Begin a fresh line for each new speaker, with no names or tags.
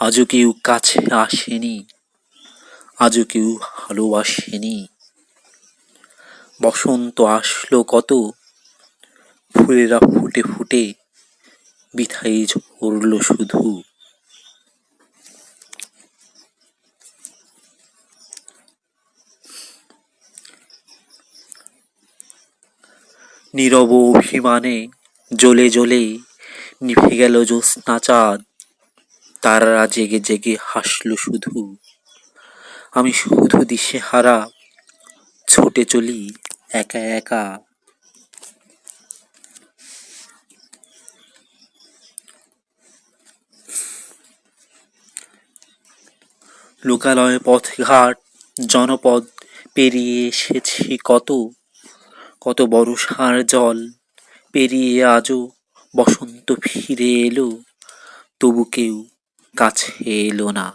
আজও কেউ কাছে আসেনি, আজও কেউ ভালোবাসেনি। বসন্ত আসলো কত, ফুলেরা ফুটে ফুটে বিথাই ঝরলো শুধু। নীরব অভিমানে জ্বলে জ্বলে নিভে গেল জ্যোৎস্না চাঁদ। তারারা জেগে জেগে হাসলো শুধু। আমি শুধু দিশে হারা ছুটে চলি একা একা। লোকালয় পথঘাট, জনপদ পেরিয়ে এসেছি কত কত বর্ষার জল পেরিয়ে আজও বসন্ত ফিরে এলো, তবু কেউ কাছে এলো না।